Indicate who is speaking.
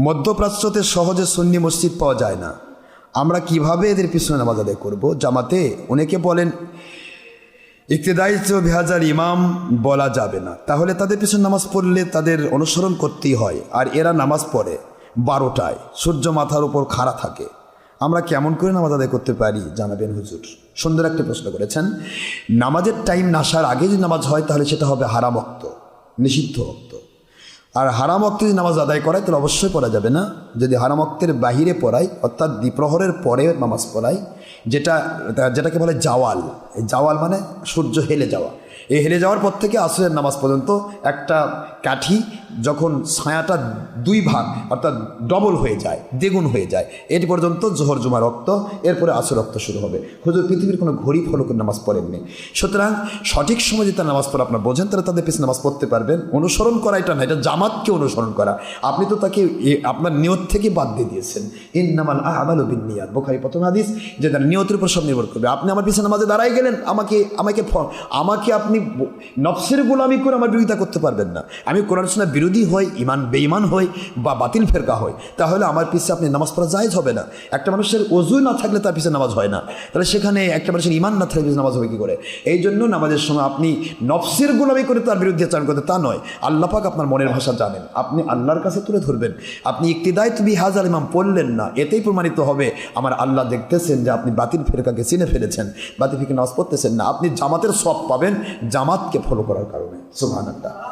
Speaker 1: মধ্যপ্রাচ্যতে সহজে সুন্নি মসজিদ পাওয়া যায় না। আমরা কীভাবে এদের পিছনে নামাজ আদায় করব? জামাতে অনেকে বলেন, ইকতেদাই বিহাজার ইমাম বলা যাবে না। তাহলে তাদের পিছনে নামাজ পড়লে তাদের অনুসরণ করতেই হয়। আর এরা নামাজ পড়ে বারোটায়। সূর্য মাথার উপর খাড়া থাকে। আমরা কেমন করে নামাজ আদায় করতে পারি? জানাবেন হুজুর। সুন্দর একটা প্রশ্ন করেছেন, নামাজের টাইম নাসার আগে যদি নামাজ হয়, তাহলে সেটা হবে হারামক্ত, নিষিদ্ধ। আর হারাম অক্তে যদি নামাজ আদায় করায়, তাহলে অবশ্যই পড়া যাবে না। যদি হারাম অক্তের বাহিরে পড়াই অর্থাৎ দ্বিপ্রহরের পরে নামাজ পড়াই যেটা, যেটাকে বলে জাওয়াল। এই জাওয়াল মানে সূর্য হেলে যাওয়া। এই হেলে যাওয়ার পর থেকে আসরের নামাজ পর্যন্ত একটা কাঠি যখন ছায়াটা দুই ভাগ, অর্থাৎ ডবল হয়ে যায়, দ্বিগুণ হয়ে যায়, এটি পর্যন্ত জোহর জমা রক্ত, এরপরে আসর রক্ত শুরু হবে। হুজুর, পৃথিবীর কোনো ঘড়ি ফলো করে নামাজ পড়েননি। সুতরাং সঠিক সময় যদি তার নামাজ পড়ে আপনার বোঝেন, তাহলে তাদের পিছনে নামাজ পড়তে পারবেন। অনুসরণ করা এটা না, এটা জামাতকে অনুসরণ করা। আপনি তো তাকে আপনার নিয়ত থেকে বাদ দিয়ে দিয়েছেন। ইন্নামাল আমাল বিন নিয়াত বোখারি প্রথম হাদিস যে তার নিয়তের উপর সব নির্ভর করবে। আপনি আমার পিছনে নামাজে দাঁড়াই গেলেন, আমাকে আমাকে আমাকে আপনি নফসের গোলামি করে আমার বিরোধিতা করতে পারবেন না। আমি কোরআন বিরোধী হই ইমান বেঈমান হই বা বাতিল ফেরকা হই। তাহলে আমার পিছিয়ে আপনি নামাজ পড়া জায়েজ হবে না। একটা মানুষের অজু না থাকলে তার পিছনে নামাজ হয় না। তাহলে সেখানে একটা মানুষের ইমান না থাকলে নামাজ হবে কী করে? এই জন্য নামাজের সময় আপনি নফসের গোলামি করে তার বিরুদ্ধে আচরণ করতে তা নয়। আল্লাহ পাক আপনার মনের ভাষা জানেন। আপনি আল্লাহর কাছে তুলে ধরবেন। আপনি ইকতিদায় তুমি হাজার ইমাম পড়লেন না। এতেই প্রমাণিত হবে, আমার আল্লাহ দেখতেছেন যে আপনি বাতিল ফেরকাকে চিনে ফেলেছেন, বাতিল ফিকে নাজ পড়তেছেন না। আপনি জামাতের সব পাবেন জামাতকে ফলো করার কারণে। সুবহানাল্লাহ।